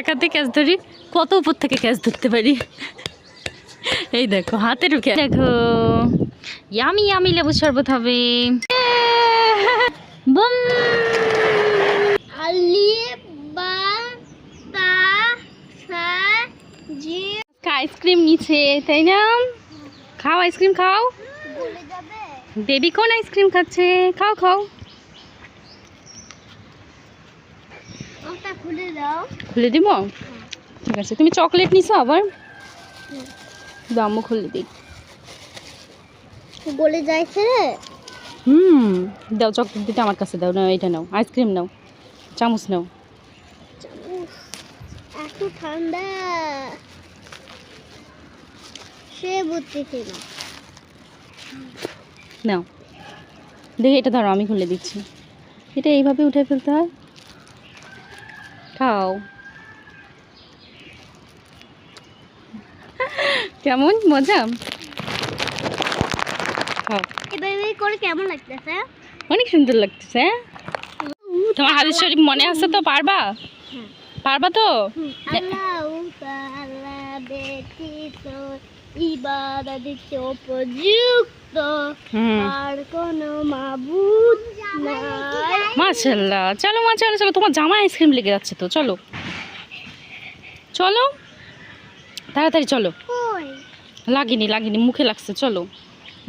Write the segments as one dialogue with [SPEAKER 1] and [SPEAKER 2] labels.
[SPEAKER 1] এক ক্যাচ ধরি, কত উপর থেকে ক্যাচ ধরতে পারি? এই দেখো, হাতে ঢুকে দেখো, ইয়ামি ইয়ামি লেবু শরবত হবে। বুম! আইসক্রিম নিচে, তাই না? খাও আইসক্রিম, খাও। বেবি কোন আইসক্রিম খাচ্ছে? খাও খাও।
[SPEAKER 2] খুলে দাও।
[SPEAKER 1] খুলে দিব? ঠিক আছে তুমি চকলেট নিছো আবার? দামও খুলে দিই।
[SPEAKER 2] বলে যাইছে রে
[SPEAKER 1] হুম দাও চকলেট দিতে আমার কাছে দাও না এটা নাও আইসক্রিম নাও চামচ নাও।
[SPEAKER 2] এত ঠান্ডা। সে বুঝতেছি না।
[SPEAKER 1] নাও দেখি এটা ধরো আমি খুলে দিচ্ছি। এটা এইভাবে উঠে ফেলতে হয়? খাও। কেমন? মজা? খাও
[SPEAKER 2] করে কেমন লাগতেছে?
[SPEAKER 1] অনেক সুন্দর লাগতেছে হ্যাঁ? তোমার হাদিস শরীফ মনে আছে তো পারবা? পারবা তো?
[SPEAKER 2] ইবাদত উপযুক্ত। আর কোনো মাবুদ নাই।
[SPEAKER 1] চলো মা চলো চলো। তোমার জামা আইসক্রিম লেগে যাচ্ছে তো চলো। চলো। তাড়াতাড়ি চলো। লাগেনি লাগেনি মুখে লাগছে চলো।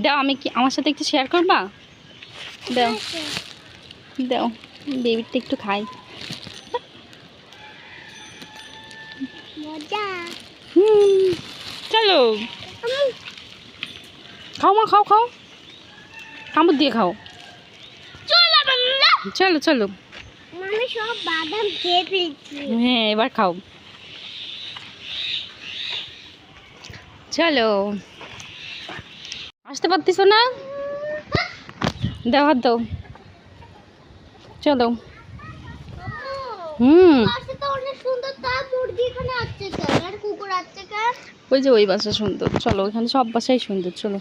[SPEAKER 1] দাও আমি কি আমার সাথে একটু শেয়ার করবা? দাও। দাও বেবিটা একটু খাই। চলো। খাও মা খাও খাও। কামড় দিয়ে খাও।
[SPEAKER 2] চলো
[SPEAKER 1] চলো হ্যাঁ এবার খাও। চলো। আসতে পারতিস না? দাও হাত দাও। চলো। হুম। ওই যে ওই বাসা সুন্দর। চলো এখানে সব বাসাই সুন্দর। চলো।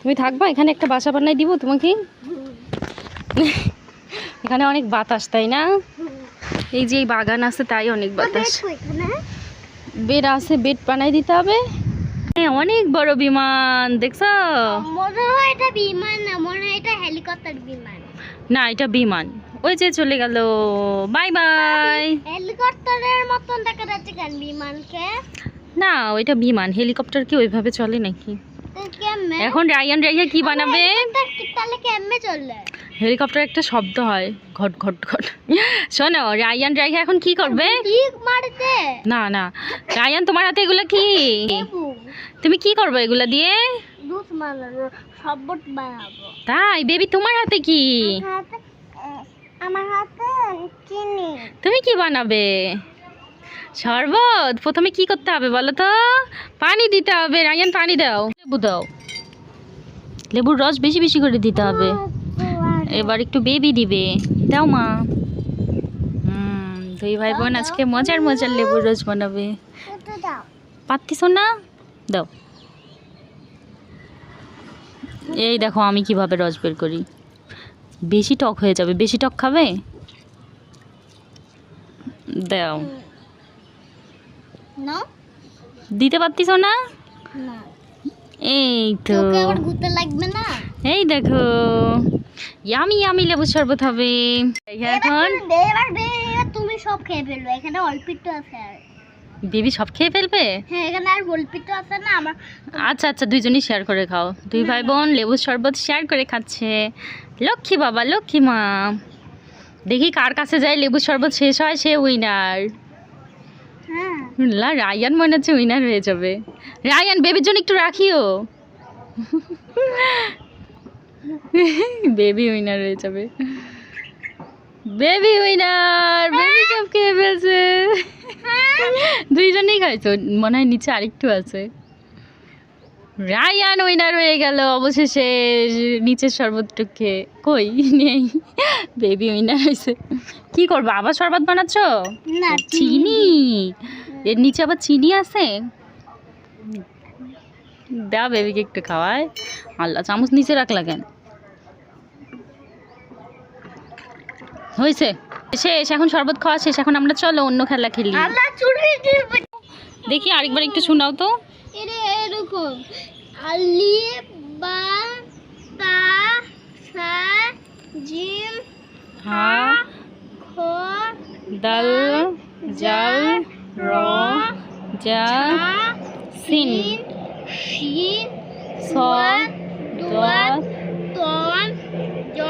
[SPEAKER 1] তুমি থাকবা এখানে একটা বাসা বানাই দিব তোমাকে? এখানে অনেক বাতাস তাই না? এই যে এই বাগান আছে তাই অনেক বাতাস। বেড আছে বেড বানাই দিতে হবে। অনেক বড় বিমান দেখছ?
[SPEAKER 2] মনে হয় এটা বিমান না মনে হয় এটা হেলিকপ্টার বিমান।
[SPEAKER 1] না এটা বিমান। ওই যে চলে গেল। Bye bye.
[SPEAKER 2] হেলিকপ্টারের মতন দেখা যাচ্ছে কেন বিমানকে?
[SPEAKER 1] না ওইটা বিমান। হেলিকপ্টার কি ওইভাবে চলে নাকি? এখন রায়ান রাইয়া কি বানাবে?
[SPEAKER 2] তাহলে কেমনে চললে
[SPEAKER 1] হেলিকপ্টার একটা শব্দ হয়। ঘট ঘট ঘট। শোনো রায়ান রাইয়া এখন কি করবে?
[SPEAKER 2] ঠিক মারতে
[SPEAKER 1] না না। রায়ান তোমার হাতে এগুলো কি? তুমি কি করবে এগুলা দিয়ে?
[SPEAKER 2] দুধ বানাবো
[SPEAKER 1] তাই বেবি তোমার হাতে কি?
[SPEAKER 2] আমার হাতে চিনি।
[SPEAKER 1] তুমি কি বানাবে? শরবত? প্রথমে কি করতে হবে বলো তো? পানি দিতে হবে। রায়ান পানি দাও। লেবু দাও। লেবুর রস বেশি বেশি করে দিতে হবে। এবার একটু বেবি দিবে। দাও মা। হুম দুই ভাই বোন আজকে মজার মজার লেবুর রস বানাবে। পারতিস না? দাও। এই দেখো আমি কীভাবে রস বের করি। বেশি টক হয়ে যাবে। বেশি টক খাবে? দাও।
[SPEAKER 2] না।
[SPEAKER 1] দিতে পারতিস না? এই তো।
[SPEAKER 2] তোকে আবার ঘুরতে লাগবে না?
[SPEAKER 1] এই দেখো। ইয়ামি ইয়ামি লেবু শরবত হবে। এখন
[SPEAKER 2] তুমি সব খেয়ে ফেলবে। এখানে অল্প একটু আছে আর।
[SPEAKER 1] বেবি সব খেয়ে ফেলবে?
[SPEAKER 2] হ্যাঁ এখানে আর অল্প একটু আছে না আমার
[SPEAKER 1] আচ্ছা আচ্ছা দুইজনই শেয়ার করে খাও। দুই ভাই বোন লেবু শরবত শেয়ার করে খাচ্ছে। লক্ষ্মী বাবা লক্ষ্মী মা। দেখি কার কাছে যায় লেবু শরবত শেষ হয় সে উইনার
[SPEAKER 2] হ্যাঁ।
[SPEAKER 1] রায়ান মনে হচ্ছে উইনার হয়ে যাবে। রায়ান বেবির জন্য একটু রাখিও। বেবি উইনার হয়ে যাবে। বেবি উইনার বেবি সব খেয়ে ফেলছে। দুইজনেই খাইছো মনে হয় নিচে আরেকটু আছে। রায়ান উইনার হয়ে গেল অবশেষে নিচের শরবতটা খেয়ে কই? নেই। বেবি উইনার হয়েছে। কি করব? আবার শরবত বানাচ্ছ?
[SPEAKER 2] না
[SPEAKER 1] চিনি। এর নিচে আবার চিনি আছে? দাও বেবিকে একটু খাওয়ায়। আল্লাহ চামচ নিচে রাখলা কেন? হয়েছে? শেষ এখন শরবত খাওয়া শেষ এখন আমরা চলো অন্য খেলা খেলি। দেখি আরেকবার একটু শোনাও তো।
[SPEAKER 2] এরকম। আলিফ বা তা সা জিম
[SPEAKER 1] হা
[SPEAKER 2] খ
[SPEAKER 1] দাল জাল র জা সিন।
[SPEAKER 2] শিন
[SPEAKER 1] স
[SPEAKER 2] দোয়াত
[SPEAKER 1] দ
[SPEAKER 2] তন জ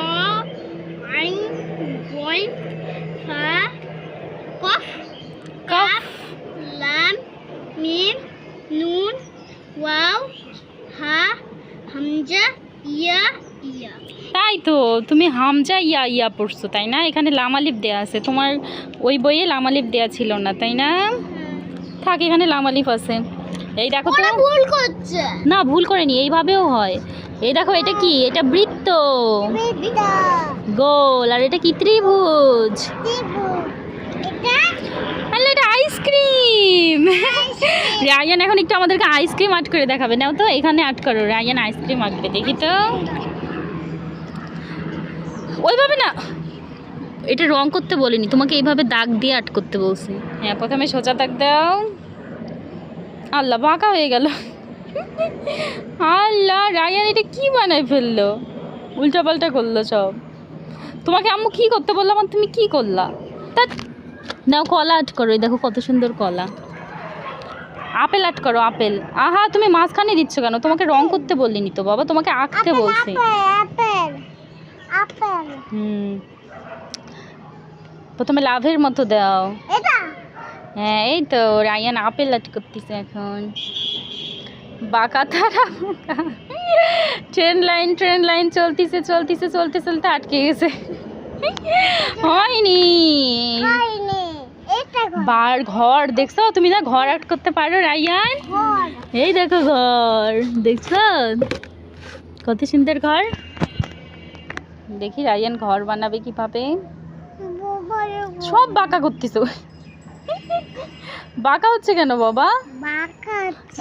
[SPEAKER 2] আইন বই ফা কফ
[SPEAKER 1] কফ
[SPEAKER 2] লাম মিম নুন ওয়াও হা হামজা ইয়া ইয়া
[SPEAKER 1] তাই তো তুমি হামজা ইয়া ইয়া পড়ছো তাই না? এখানে লামালিপ দেয়া আছে। তোমার ওই বইয়ে লামালিপ দেয়া ছিল না তাই না? থাক এখানে লামালিপ আছে। এই দেখো তো।
[SPEAKER 2] ভুল করছে।
[SPEAKER 1] না ভুল করেনি এইভাবেও হয়। এই দেখো এটা কি? এটা বৃত্ত
[SPEAKER 2] বেটা
[SPEAKER 1] গোল, আর এটা কি ত্রিভুজ?
[SPEAKER 2] এটা
[SPEAKER 1] আইসক্রিম। রায়ান এখন একটু আমাদেরকে আইসক্রিম আট করে দেখাবে। নাও তো, এখানে আট করো। রায়ান আইসক্রিম আঁকবে দেখি তো। ওইভাবে না, এটা রং করতে বলিনি, তোমাকে এইভাবে দাগ দিয়ে আট করতে বলছি। হ্যাঁ প্রথমে সোজা দাগ দাও। আল্লাহ, বাঁকা হয়ে গেল। আল্লাহ, রায়ান এটা কি বানায় ফেলল? উল্টাপাল্টা করল সব। তোমাকে আম্মু কি করতে বললাম আর তুমি কি করলা? তা নাও কলা আট করো দেখো কত সুন্দর কলা। আপেল আট করো আপেল। আহা তুমি মাঝখানে দিচ্ছ কেন? তোমাকে রং করতে বললিনি তো বাবা তোমাকে আঁকতে বলছি। হুম। প্রথমে লাভের মতো দাও। হ্যাঁ এই তো রায়ান আপেল আট করতেছে এখন। বাঁকা তারা ট্রেন লাইন ট্রেন লাইন চলতেছে চলতেছে চলতে চলতে আটকে গেছে। হয়নি। বার ঘর। দেখছ? তুমি না ঘর আট করতে পারো রায়ান?
[SPEAKER 2] ঘর।
[SPEAKER 1] এই দেখো ঘর। দেখছ? কত সুন্দর ঘর। দেখি রায়ান ঘর বানাবে কীভাবে। সব বাঁকা করতেছো। বাঁকা হচ্ছে কেন বাবা?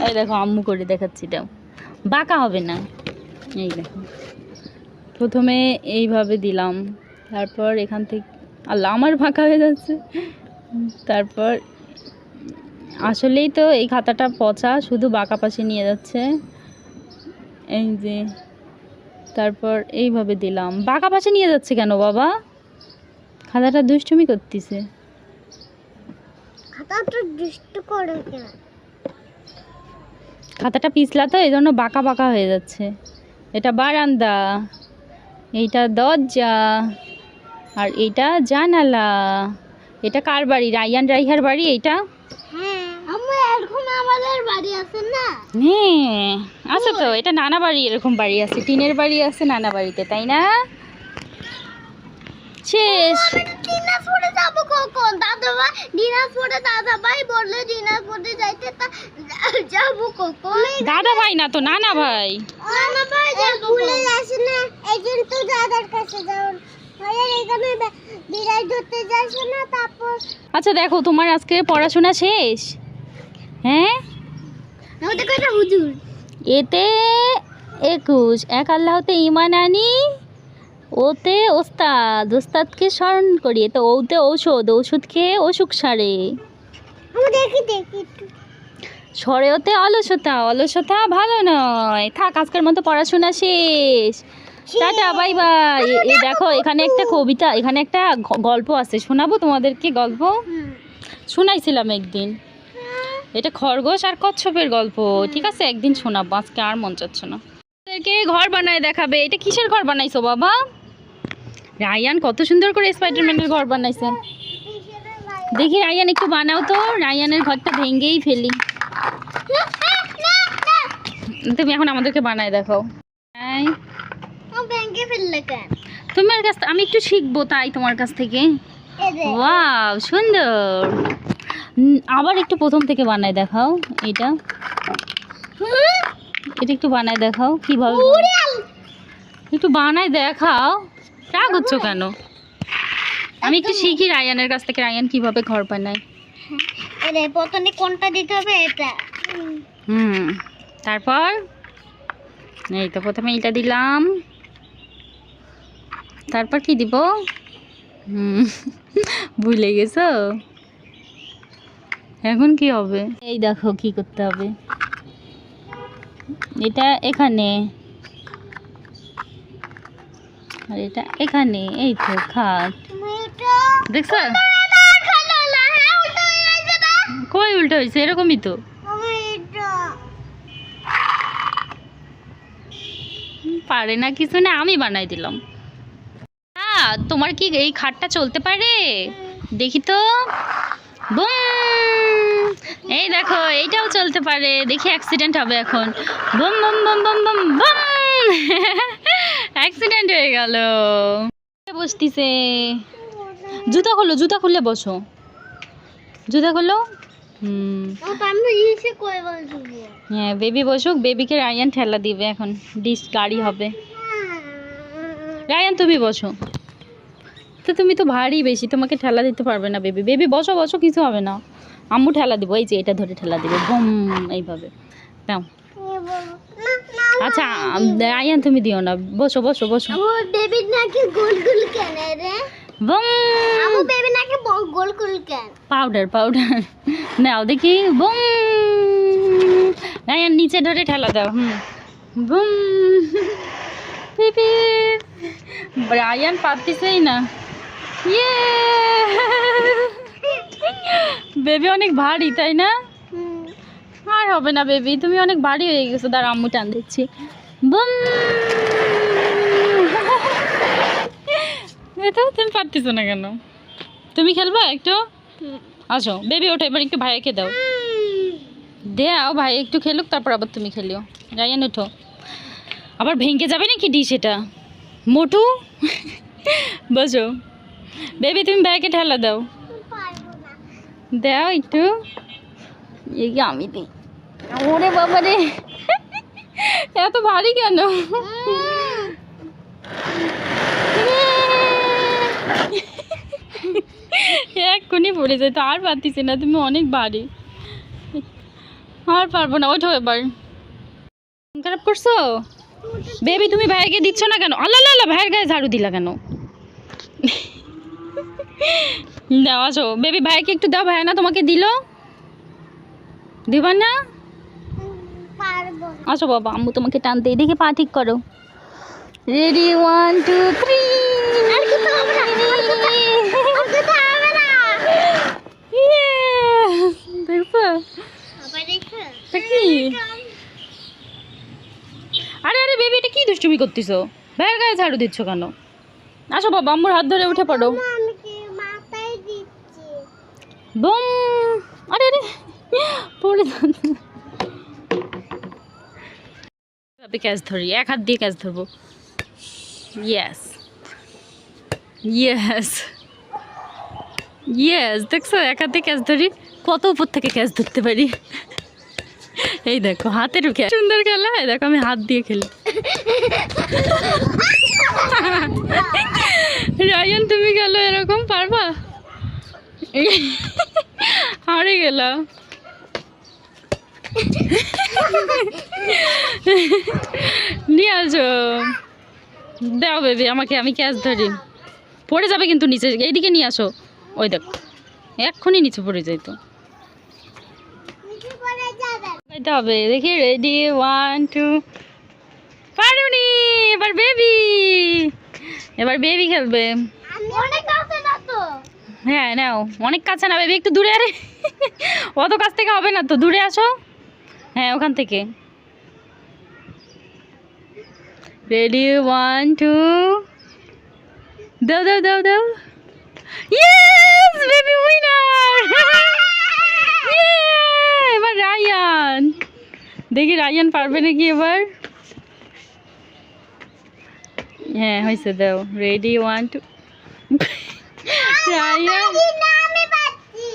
[SPEAKER 1] এই দেখো আম্মু করে দেখাচ্ছি দাও বাঁকা হবে না। এই দেখো। প্রথমে এইভাবে দিলাম। তারপর এখান থেকে, আল্লাহ, আমার বাঁকা হয়ে যাচ্ছে। তারপর আসলেই তো এই খাতাটা পচা, শুধু বাঁকা পাশে নিয়ে যাচ্ছে। এই যে, তারপর এইভাবে দিলাম। বাঁকা পাশে নিয়ে যাচ্ছে কেন বাবা? খাতাটা দুষ্টুমি করতেছে।
[SPEAKER 2] খাতা তো দুষ্ট করে
[SPEAKER 1] খাতাটা পিছলা তো এই জন্য বাঁকা বাঁকা হয়ে যাচ্ছে। এটা বারান্দা এইটা দরজা আর এটা জানালা। এটা কার বাড়ি? রায়ান রাইহার বাড়ি এইটা?
[SPEAKER 2] হ্যাঁ আছে
[SPEAKER 1] তো এটা নানা বাড়ি এরকম বাড়ি আছে। টিনের বাড়ি আছে নানা বাড়িতে তাই না? শেষ।
[SPEAKER 2] দিনাজপুরে যাব কখন? দাদা ভাই দিনাজপুরে দাদা ভাই বললে দিনাজপুরে যাইতে তা যাব কখন?
[SPEAKER 1] দাদা ভাই না তো নানা ভাই
[SPEAKER 2] নানা ভাই যা ভুলে যাস না তো দাদার কাছে যাও
[SPEAKER 1] আচ্ছা দেখো তোমার আজকে পড়াশোনা শেষ? হ্যাঁ? এতে একুশ। এক আল্লাহতে ইমান আনি ওতে ওস্তাদ ওস্তাদকে স্মরণ করি তো ওতে ঔষধ ওষুধ খেয়ে অসুখ সারে। সরে ওতে অলসতা অলসতা ভালো নয়। থাক আজকের মতো পড়াশোনা শেষ। Tata bye bye. এই দেখো এখানে একটা কবিতা এখানে একটা গল্প আছে। শোনাবো তোমাদেরকে গল্প। শোনাইছিলাম একদিন। এটা খরগোশ আর কচ্ছপের গল্প। ঠিক আছে একদিন শোনাবো। আজকে আর মন চাচ্ছে না। ঘর বানায় দেখাবে। এটা কিসের ঘর বানাইছো বাবা? রায়ান কত সুন্দর করে স্পাইডারম্যানের ঘর বানাইছে। দেখি রায়ান, একটু বানাও তো। রায়ানের ঘরটা ভেঙেই ফেলি। তুমি এখন আমাদেরকে বানায় দেখাও। তোমার কাছ আমি একটু শিখব তাই তোমার কাছ থেকে। ওয়াও সুন্দর। আবার একটু প্রথম থেকে বানায় দেখাও এটা। এটা একটু বানায় দেখাও, কীভাবে। একটু বানায় দেখাও। রাগ হচ্ছ কেন? আমি একটু শিখি রায়ানের কাছ থেকে রায়ান কীভাবে ঘর বানায়।
[SPEAKER 2] যে প্রথমে কোনটা দিতে হবে? এটা। হুম।
[SPEAKER 1] হুম তারপর? এই তো প্রথমে এটা দিলাম। তারপর কি দিব? হুম ভুলে গেছো? এখন কি হবে? এই দেখো কি করতে হবে। এটা এখানে। আর এটা এখানে এই তো খাট। দেখছ?
[SPEAKER 2] হ্যাঁ
[SPEAKER 1] কই উল্টো হয়েছে? এরকমই তো। পারে না কিছু না আমি বানাই দিলাম। হ্যাঁ তোমার কি এই খাটটা চলতে পারে? দেখি তো। বুম! এই দেখো এইটাও চলতে পারে। দেখি অ্যাক্সিডেন্ট হবে এখন। Boom boom boom boom boom boom! Accident হয়ে গেল। বসতিছে? জুতা খোলো জুতা খুলে বসো। জুতা খোলো। হুম।
[SPEAKER 2] আমি ইসে কই বলছি
[SPEAKER 1] হ্যাঁ বেবি বসুক বেবিকে রায়ান ঠেলা দিবে এখন। ডিস গাড়ি হবে। রায়ান তুমি বসো। তো তুমি তো ভারী বেশি তোমাকে ঠেলা দিতে পারবে না বেবি। বেবি বসো বসো কিছু হবে না। আম্মু ঠেলা দিব এই যে এটা ধরে ঠেলা দিবে। বুম এইভাবে। দাও আচ্ছা রায়ান তুমি দিও না। বসো বসো বসো।
[SPEAKER 2] আমার বেবি নাকি গোল গোল কেন রে?
[SPEAKER 1] বুম!
[SPEAKER 2] আমার বেবি নাকি গোল গোল কেন?
[SPEAKER 1] Powder powder. নাও দেখি। বুম! রায়ান নিচে ধরে ঠেলা দাও। হুম। বুম! পিপি রায়ান পারতিছেই না। ইয়ে! বেবি অনেক ভারী তাই না? হবে না বেবি তুমি অনেক ভারী হয়ে গেছো। দাঁড়া আম্মু টান দিচ্ছি। বুম! এটা তুমি পারতেছো না কেন? তুমি খেলবা একটু? আসো বেবি ওঠো, এবার একটু ভাইয়াকে দাও। দেও, ভাই, একটু খেলুক, তারপর আবার তুমি খেলিও। রায়ান, ওঠো। আবার ভেঙে যাবে নাকি ডিশ এটা? মোটু? বসো। বেবি তুমি ভাইকে ঠেলা দাও। দাও একটু। এই আমি দিই। ওরে বাবা রে। এত ভারী কেন? এক্ষুনি পড়ে যেত আর পারতিছি না, তুমি অনেক ভারী। আর পারব না, ওঠো এবার। খারাপ করছ? বেবি, তুমি ভাইকে দিচ্ছ না কেন? আল্লাহ আল্লাহ ভাইয়ের গায়ে ঝাড়ু দিলা কেন? দাও আসো বেবি ভাইকে একটু দাও ভাই না তোমাকে দিল? দিবা না? আসো বাবা আম্মু তোমাকে টানতে দেখে পা ঠিক করো। রেডি ওয়ান টু থ্রি
[SPEAKER 2] আর আর
[SPEAKER 1] বেবি এটা কি দুষ্টুমি করতেছো? ভাইয়ের গায়ে ঝাড়ু দিচ্ছ কেন? আসো বাবা আম্মুর হাত ধরে উঠে পড়ো। বুম। আরে আরে। পড়ে যাচ্ছে। এভাবে ক্যাচ ধরি এক হাত দিয়ে ক্যাচ ধরবো ইয়েস ইয়েস ইয়েস দেখছ এক হাত দিয়ে ক্যাচ ধরি কত উপর থেকে ক্যাচ ধরতে পারি এই দেখো হাতের ক্যাচ সুন্দর খেলা এই দেখো আমি হাত দিয়ে খেলি রায়ান তুমি গেল এরকম পারবা হারে গেলাম নিয়ে আসো। দাও বেবি আমাকে, আমি ক্যাচ ধরি। পড়ে যাবে কিন্তু নিচে, এইদিকে নিয়ে আসো। ওই দেখো, এক্ষুনি নিচে পড়ে যাই তো। হবে, দেখি রেডি ওয়ান টু পারুনি, এবার বেবি এবার বেবি খেলবে। হ্যাঁ নাও। অনেক কাছে না বেবি একটু দূরে আরে। অত কাছ থেকে হবে না তো, দূরে আসো। হ্যাঁ ওখান থেকে। রেডি ওয়ান টু দাও দাও দাও দাও। ইয়েস বেবি উইনার এবার রায়ান দেখি রায়ান পারবে নাকি এবার? হ্যাঁ হয়েছে দাও। রেডি ওয়ান টু রায়ান
[SPEAKER 2] না আমি পাচ্ছি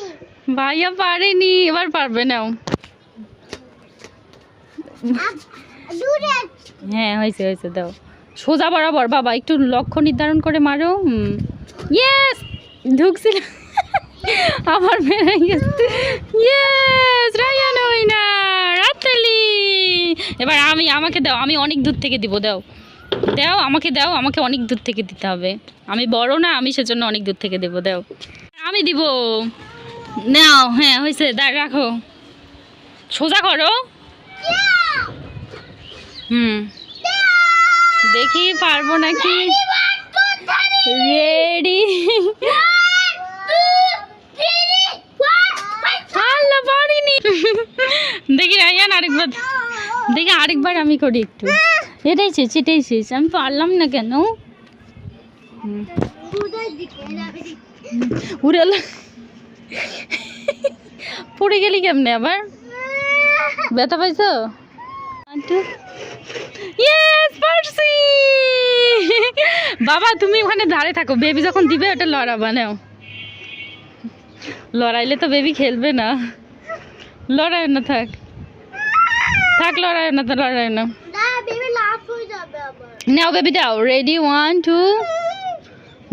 [SPEAKER 1] ভাইয়া পারেনি এবার পারবে নাও।
[SPEAKER 2] দূরে
[SPEAKER 1] হ্যাঁ হয়েছে হয়েছে, দাও। সোজা বরাবর, বাবা, একটু লক্ষ্য নির্ধারণ করে মারো ইয়েস ঢুকছিল। আবার বেড়ে গেছে। ইয়েস রায়ান উইনার রাতালি এবার আমি, আমাকে দাও, আমি অনেক দূর থেকে দিব, দাও। দাও, আমাকে দাও, আমাকে অনেক দূর থেকে দিতে হবে। আমি বড় না, আমি সেজন্য অনেক দূর থেকে দেবো, দাও। আমি দিব। নাও হ্যাঁ হয়েছে, দাঁড় রাখো। সোজা করো। হুম। দেখি পারব নাকি? রেডি আল্লাহ পারিনি। দেখি রায়ান আরেকবার। দেখি আরেকবার আমি করি একটু। এটাই শেষ এটাই শেষ। আমি পারলাম না কেন? হুম, উড়ে পড়ে গেলি কেমনে আবার? ব্যথা পাইছো? ইয়েস পারছি! বাবা তুমি ওখানে ধারে থাকো। বেবি যখন দিবে ওটা লড়াবা বানাও। লড়াইলে তো বেবি খেলবে না। লড়াই না থাক। থাক লড়াই না তো লড়াই না। নাও বেবি দাও। রেডি ওয়ান টু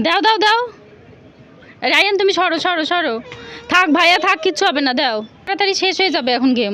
[SPEAKER 1] দাও দাও দাও। রায়ান তুমি সরো সরো সরো। থাক ভাইয়া থাক কিচ্ছু হবে না দাও। তাড়াতাড়ি শেষ হয়ে যাবে এখন গেম